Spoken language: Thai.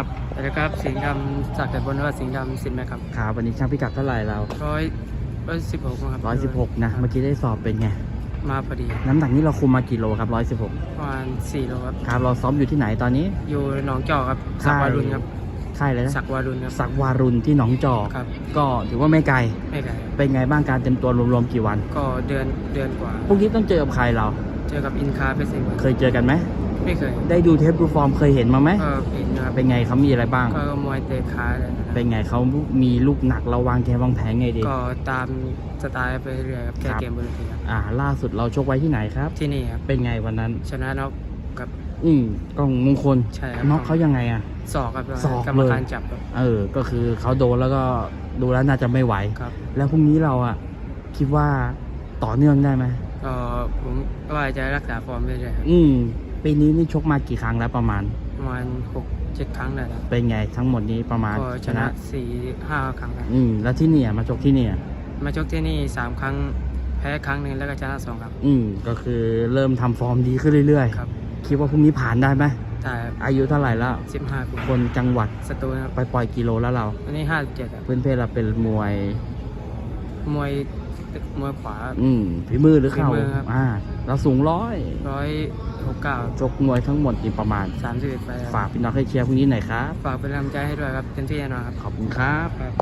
ครับสวัสดีครับสิงห์ดำจากแต่บนว่าสิงห์ดำสินไหมครับครับวันนี้ช่างพิกัดเท่าไหร่เราร้อยร้อยสิบหกครับ116นะเมื่อกี้ได้สอบเป็นไงมาพอดี น้ำหนักนี้เราคุมมากี่โลครับประมาณสี่โลครับ116ครับเราซ้อมอยู่ที่ไหนตอนนี้ อยู่หนองจอกครับสักวารุณครับค่ายเลยนะสักวารุณครับสักวารุณที่หนองจอกครับก็ถือว่าไม่ไกลไม่ไกลครับเป็นไงบ้างการเต็มตัวรวมๆกี่วัน ก็เดือนเดือนกว่าพรุ่งนี้ต้องเจอกับใครเรา เจอกับอินคาเพชรสิงห์เคยเจอกันไหม ไม่เคยได้ดูเทปดูฟอร์มเคยเห็นมาไหมก็เป็นนะครับเป็นไงเขามีอะไรบ้าง ก็มวยเตะขาอะไรนะครับเป็นไงเขามีลูกหนักเราวางแกมวางแผนไงดีก็ตามสไตล์ไปเรื่อยครับแก้ครับเกมบนเวทีครับอ่า ล่าสุดเราชกไว้ที่ไหนครับ ที่นี่ครับเป็นไงวันนั้น ชนะน็อกกับ อืมกล้องมงคลใช่ครับ น็อกเขายังไงอะ ศอกครับศอกกรรมเลย การจับครับเออ ก็คือเขาโดนแล้วก็ดูแล้วน่าจะไม่ไหว ครับแล้วพรุ่งนี้เราอะคิดว่าต่อเนื่องได้ไหมก็ผมก็ว่าจะรักษาฟอร์มเรื่อยๆครับ อืม ปีนี้นี่ชกมากี่ครั้งแล้วประมาณ ประมาณหกเจ็ดครั้งได้แล้วเป็นไงทั้งหมดนี้ประมาณก็ชนะสี่ห้าครั้งครับอืมแล้วที่เนี่ยมาชกที่เนี่ย มาชกที่นี่สามครั้งแพ้ครั้งหนึ่งแล้วก็ชนะสองครั้งอืมก็คือเริ่มทำฟอร์มดีขึ้นเรื่อยครับๆคิดว่าพรุ่งนี้ผ่านได้ไหมแต่อายุเท่าไหร่แล้วสิบห้าคนคนจังหวัดสตูนะครับไปปล่อยกิโลแล้วเราอันนี้ห้าสิบเจ็ดครับเพื่อนเพศเราเป็นมวย มวย มวยขวา อืมฝีมือหรือเข่าฝีมือครับ อ่า เราสูงร้อยร้อยหกเก้าชกมวยทั้งหมดกี่ประมาณ สามสิบเอ็ดไปครับฝากพี่น้องให้เชียร์พรุ่งนี้หน่อยครับ ฝากเป็นกำลังใจให้ด้วยครับเต็มที่แน่นอนครับ ขอบคุณครับ ครับ